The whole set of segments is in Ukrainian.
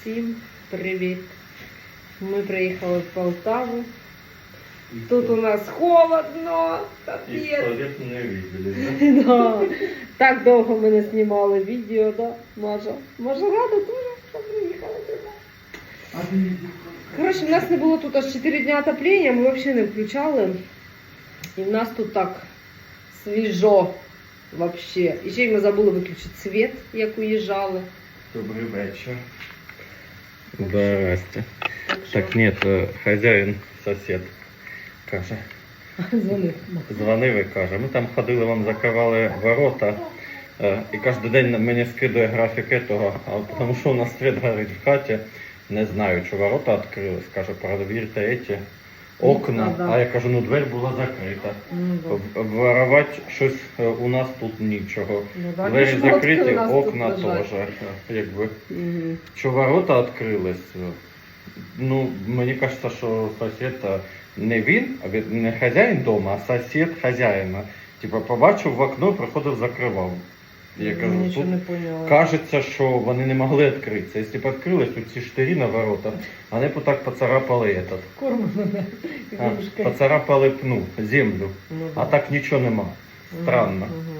Всім привіт! Ми приїхали в Полтаву. Тут у нас холодно, капець. не видели, Да. Так довго ми не знімали відео, да, Маша? Маша рада дуже, що приїхали туди. Коротше, в нас не було тут аж 4 дні отоплення, ми взагалі не включали. І в нас тут так свіжо вообще. І ще й ми забули виключити світ, як уїжджали. Добрый вечер. Здрасте. Так, що Так нет, э, хазяїн, сосед, каже. дзвони. Дзвонив і каже, ми там ходили, вам закривали ворота. е, І кожен день мені скидує графік этого, а тому що у нас світ горить в хаті. Не знаю, чи ворота відкрились. Каже, перевірте эти окна. А я кажу, ну дверь була закрита. Ну, Воровати щось е, у нас тут нічого. Ну, Двері закриті, окна теж. Якби. Що ворота відкрились. Ну, мені кажеться, що сусід е, не він, а не хазяїн дома, а сусід хазяїна. Типа побачив в окно, приходив, закривав. Я кажу, Нічого тут не поняла. кажеться, що вони не могли відкритися. Якщо б відкрились, то ці штирі на воротах, вони б так поцарапали этот. Корм мене. А, ігрушкою. поцарапали б, ну, землю. Ну, А так нічого нема. Мгм, Странно. мгм.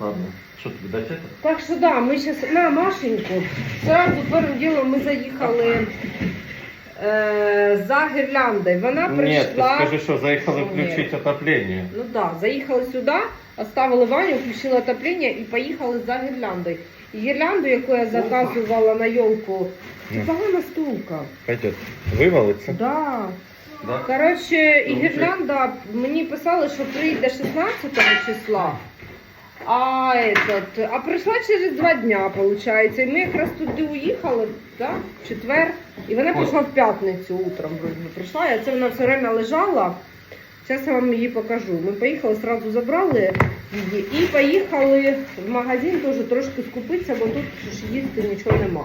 Ладно, що тобі дати? це? Так що да, ми зараз на Машеньку. Сразу першим ділом ми заїхали е, за гірляндою. Вона прийшла. ти скажи, що заїхали Ні. включити отоплення. Ну да, заїхали сюди, оставили Ваню, включили отоплення і поїхали за гірляндою. І гірлянду, яку я заказувала на йолку, це погана стулка. Пойдет. Вивалиться? Да. Да? Коротше, і гірлянда мені писали, що прийде 16 числа. А этот, а прийшла через два дня, виходить. І ми якраз туди уїхали, да? в четвер. І вона прийшла в п'ятницю утром, прийшла. І це вона все время лежала. Зараз я вам її покажу. Ми поїхали, одразу забрали її і поїхали в магазин теж трошки скупитися, бо тут ж їсти нічого нема.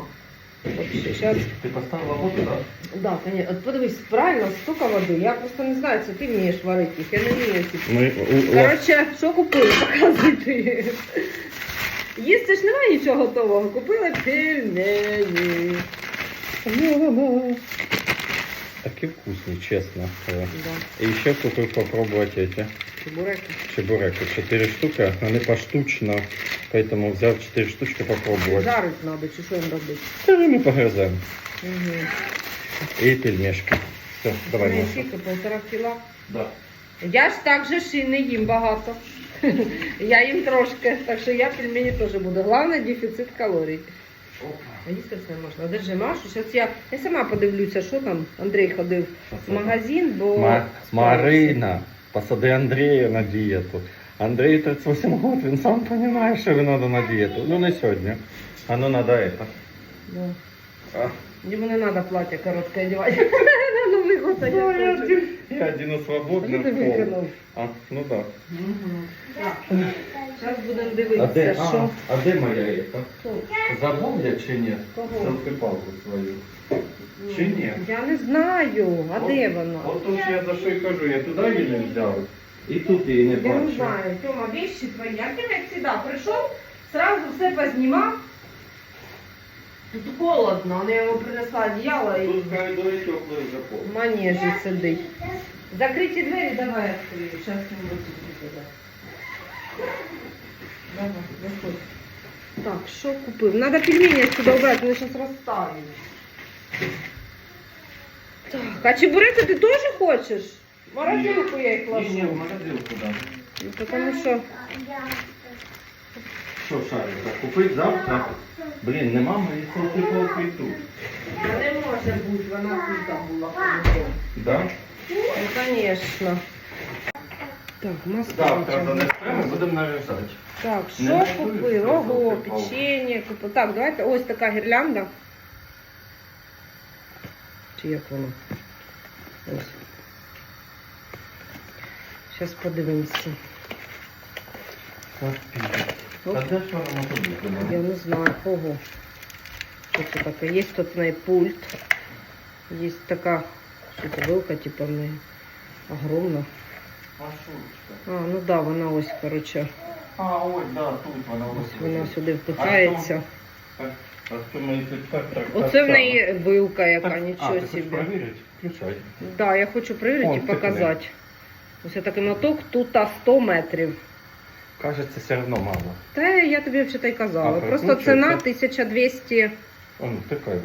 Ти поставила воду, так? Да, конечно. От подивись, правильно, столько води. Я просто не знаю, це ти вмієш варити їх, я не вмію. Ми Коротше, що купили, показуй ти. Їсти ж немає нічого готового. Купили пельмені. Такі вкусні, чесно. Е, Да, І ще купив попробувати эти чебуреки. чебуреки. Чотири штуки, вони поштучно, поэтому взяв чотири штучки попробувати. Жарить треба, чи що їм робити? Та ми погриземо. Угу. І пельмешки. Все, давай, Ну, Маша. скільки, полтора кіла. Да. Я ж так же ж і не їм багато. Я їм трошки, так що я пельмені теж буду. Головне дефіцит калорій. А їсти все можна. Держи Машу. Зараз я, я сама подивлюся, що там. Андрій ходив в магазин, бо Ма- Марина, посади Андрія на дієту. Андрій 38 років, він сам розуміє, що він треба на дієту. Ну не сьогодні. А ну надо это. Да. Йому не треба плаття коротке одягати. Я, один, я у свободний Ну, ти пол. А, ну да. Зараз будемо А де, дивитися, а, що. а де моя ета? Забув я чи ні? Кого? Свою. Чи ні? Я не знаю, а де вона? От тут я за що й кажу, я туди її не взяв. І тут її не Я не бачу. знаю, Тьома, вещи твої. А ти як завжди прийшов, сразу все познімав. Тут холодно, вона йому принесла одіяло і Тут коридорі теплий вже пол. в манежі сидить. Закриті двері, давай відкрию. Зараз не буду туди. Давай, заходь. Так, що купив? Надо пельмені сюди убрати, вони зараз розставлю. Так, а чебуреки ти теж хочеш? В Морозилку я їх Ні, ні, в ложу. морозилку дам. Ну, Потому що Що, шарика, купить завтра? Блін, нема моєї селфі-палки тут. не може бути, вона тут була. Да? Ну, звісно. Так, Завтра маска. занесемо, будемо нарізати. Так, Не що готуєш купив? Ого, печенье купив. Так, давайте ось така гірлянда. Чи як воно? Ось. Зараз подивимося. А де ж вона Я не знаю, ого. Що це таке? Є тут в пульт. Є така вилка, типу, в неї огромна. Машучка. А, ну да, вона ось, коротше, А, ось, да, тут вона ось вона сюди впихається. Так, так, Оце так в неї вилка яка, само. нічого а, ти хочеш собі. перевірити? Включай. Да, я хочу перевірити О, і це показати. Ось такий моток, тут а 100 метрів. Кажеться, все одно мало. Та я тобі вже та й казала. А, Просто прикручується? ціна 1200. Он такая в.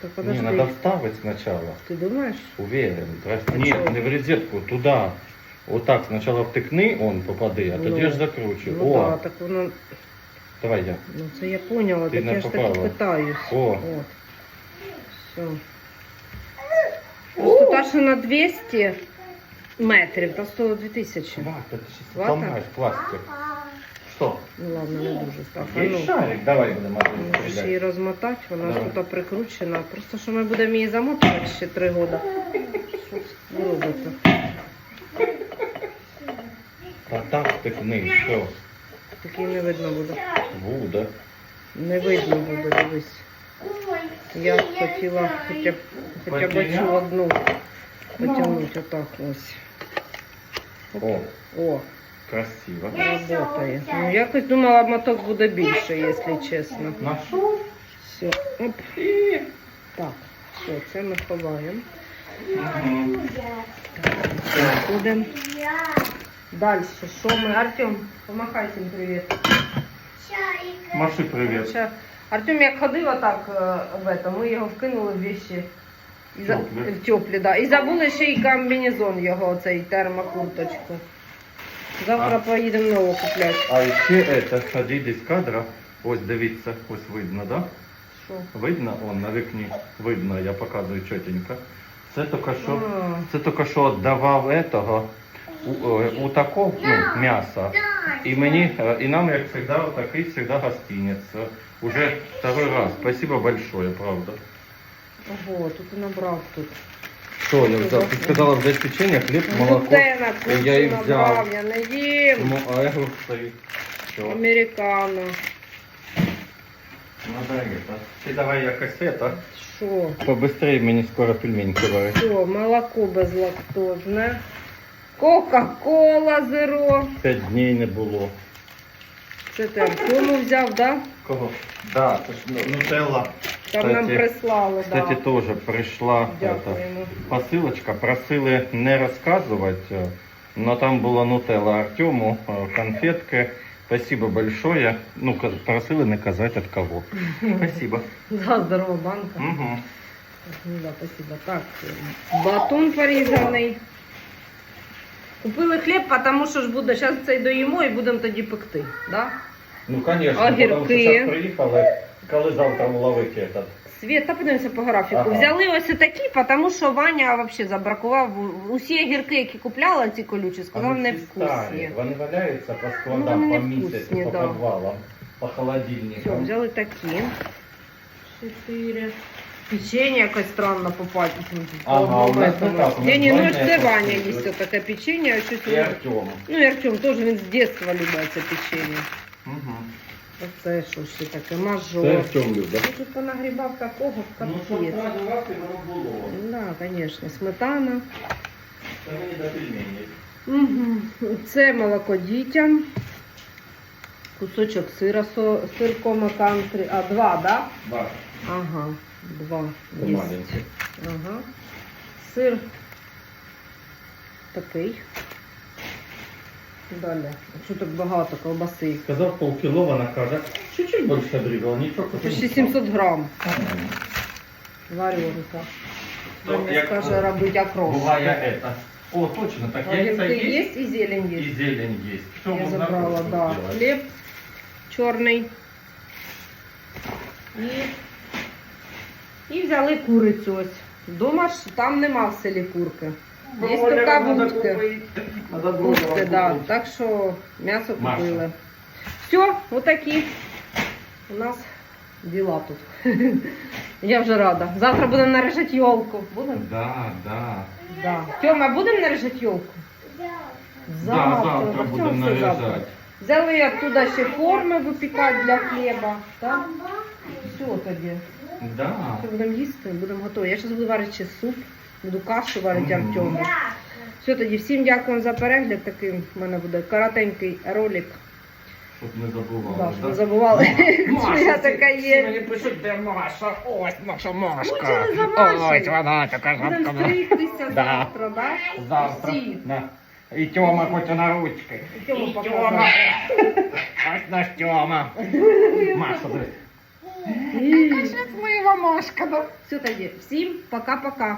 Так Не, подожди. надо вставить сначала. Ти думаєш? Уверен. Здрасте. А Нет, не в розетку, туда. Вот так, сначала втыкни, он попади, а тоді Ну, ж закручуй. Ну О, да, так воно. давай я. Ну це я поняла, Ти так не я ж таки попала. питаюсь. О. От. Все. Просто та, що на 200 метрів, та 100 2000. Вата, ты сейчас пластик. Что? Ну ладно, не дуже так. А Есть ну. шарик? Давай будемо Можеш її розмотати, вона ж Давай. тут прикручена. Просто що ми будемо її замотувати ще три роки. Що ви робите? А так втикни, все. Такий не видно буде. Буде. Не видно буде, дивись. Я б хотіла хоча б, хоча б Потягнути? цю одну потягнути отак ось. О, О, красиво. работає. Ну, якось думала, моток буде більше, якщо чесно. Нашел? Все. Оп. Так, все, це ми ховаємо. Будемо. Далі, що ми? Артем, помахай всім привіт. Маши привет. Короче, Артем як ходив отак е, в это, ми його вкинули в вещі. І за... Теплі. В теплі, да. І забули ще й комбінезон його, цей термокурточку. Завтра А. поїдемо нову купляти. А ще это, ходіть з кадра. Ось дивіться, ось видно, да? Що? Видно, он на вікні видно, я показую чотенько. Це тільки що, А, це тільки що давав этого, у, е, у такого, ну, м'яса. І мені, е, і нам, як завжди, такий завжди гостинець. Уже второй раз. Спасибо большое, правда. Ого, тут і набрав тут. Що я взяв? Ти сказала взяти печенье, хліб, молоко. Глютена, кучу Я їх набрав, взяв. я не їм. Ну, а я говорю, стоїть. Що? Американо. Надо это. Ти давай якось это. Що? Побыстрее мені скоро пельменьки варить. Що? Молоко безлактозне. Кока-кола зеро. П'ять днів не було. Це ти Артему взяв, да? Кого? Да, це ж ну- нутелла. Там нам Кстати, прислали, Кстати, да. теж прийшла это, посилочка. Просили не розказувати, но там була нутелла Артему, е, конфетки. Спасибо большое. Ну, просили не казати від кого. Спасибо. Да, здорова банка. Угу. Ну да, спасибо. Так, батон порізаний. Купили хліб, тому що ж буде, зараз цей доїмо і будемо тоді пекти. Да? Ну, конечно, Огірки. приїхали, коли завтра ловити этот. Світ, та подивимося по графіку. Ага. Взяли ось такі, тому що Ваня взагалі забракував усі огірки, які купляла, ці колючі, сказав, Вони не вкусні. Вони валяються по Ну, складам, вони по не місяцю, вкусні, по да. підвалам, по Все, взяли такі. Чотири. Печенье якось странно попасть. Ага, у нас не так, Ні, ні, ну це Ваня печенье. їсть таке печенье, а І воно- Артем. Ну і Артем теж він з дитинства любить це печенье. Угу. Оце що ще таке, Це мажор. Артем любить. Я тут понагрібав такого Ну, щоб капець. працювати, воно було. Да, звісно, сметана. Це мені до пельменів. Угу. Це молоко дітям. Кусочок сира со сирком кантрі. А, два, да? Да, Ага, два. це Є. Ага. Сир такий. Далі. Що так багато колбаси? Сказав полкіло, вона каже, чуть-чуть більше дрібала, нічого. Почти 700 грам. Варенка. То Ваня як, скаже робити окроп. Буває это. О, точно, так яйца Огірки є есть і зелень є. и зелень есть. Все, Я забрала, да. сделать. Хліб чорний. І, і взяли курицю ось. Дома ж там нема в селі курки. Є Бройлера тільки надо бройлера да. Так що м'ясо купили. Все, отакі у нас діла тут. Я вже рада. Завтра будемо наряжати йолку. Будемо? Да, да. Да. Тьома, будемо наряжати йолку? Да, завтра Во всьому будемо все завтра. наряжати. Взяли оттуда ще форми випікати для хліба. Так? Все тоді. Да. Будемо їсти, будемо готові. Я зараз буду варити ще суп, буду кашу варити. Артему. Все тоді, всім дякую за перегляд. Такий в мене буде коротенький ролик. Щоб не забували. Да, щоб не забували, що я така є. Мені пишуть, де Маша. Ось наша Машка. За Машею. Ось вона така Будемо жабка. стригтися Да. завтра, да? Завтра. Всі. Да. І Тьома хоче на ручки. І Тьому І показати. Тьома. Ось наш Тьома. Маша, дивись. М. Моя Машка, да. Все тоді. Всім пока-пока.